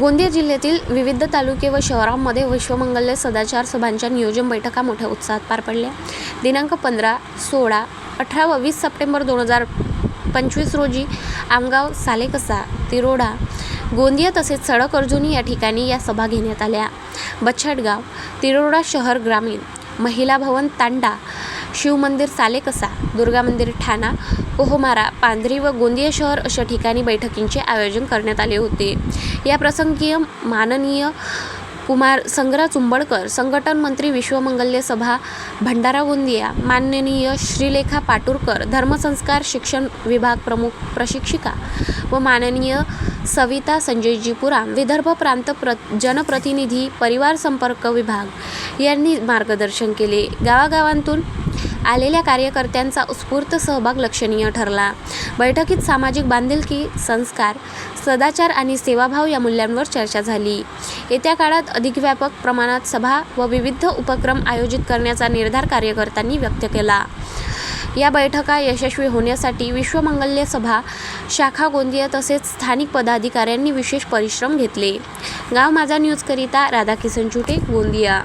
गोंदिया जिल्ह्यातील विविध तालुके व शहरांमध्ये विश्वमंगल्य सदाचार सभांच्या नियोजन बैठका मोठ्या उत्साहात पार पडल्या. दिनांक पंधरा सोळा अठरा व वीस सप्टेंबर दोन हजार पंचवीस रोजी आमगाव सालेकसा तिरोडा गोंदिया तसेच सडक अर्जुनी या ठिकाणी या सभा घेण्यात आल्या. बच्छटगाव तिरोडा शहर ग्रामीण महिला भवन तांडा शिवमंदिर सालेकसा दुर्गा मंदिर ठाणा पोहमारा पांढरी व गोंदिया शहर अशा ठिकाणी बैठकींचे आयोजन करण्यात आले होते. या प्रसंगी माननीय कुमार संग्रा चुंबळकर संघटन मंत्री विश्वमंगल्य सभा भंडारा गोंदिया माननीय श्रीलेखा पाटूरकर धर्मसंस्कार शिक्षण विभाग प्रमुख प्रशिक्षिका व माननीय सविता संजयजी पुराम विदर्भ प्रांत प्र जनप्रतिनिधी परिवार संपर्क विभाग यांनी मार्गदर्शन केले. गावागावांतून आलेल्या कार्यकर्त्यांचा उत्स्फूर्त सहभाग लक्षणीय ठरला. बैठकीत सामाजिक बांधिलकी संस्कार सदाचार आणि सेवाभाव या मूल्यांवर चर्चा झाली. येत्या काळात अधिक व्यापक प्रमाणात सभा व विविध उपक्रम आयोजित करण्याचा निर्धार कार्यकर्त्यांनी व्यक्त केला. या बैठका यशस्वी होण्यासाठी विश्वमंगल्य सभा शाखा गोंदिया तसेच स्थानिक पदाधिकाऱ्यांनी विशेष परिश्रम घेतले. गाव माझा न्यूजकरिता राधाकिसन चुटे गोंदिया.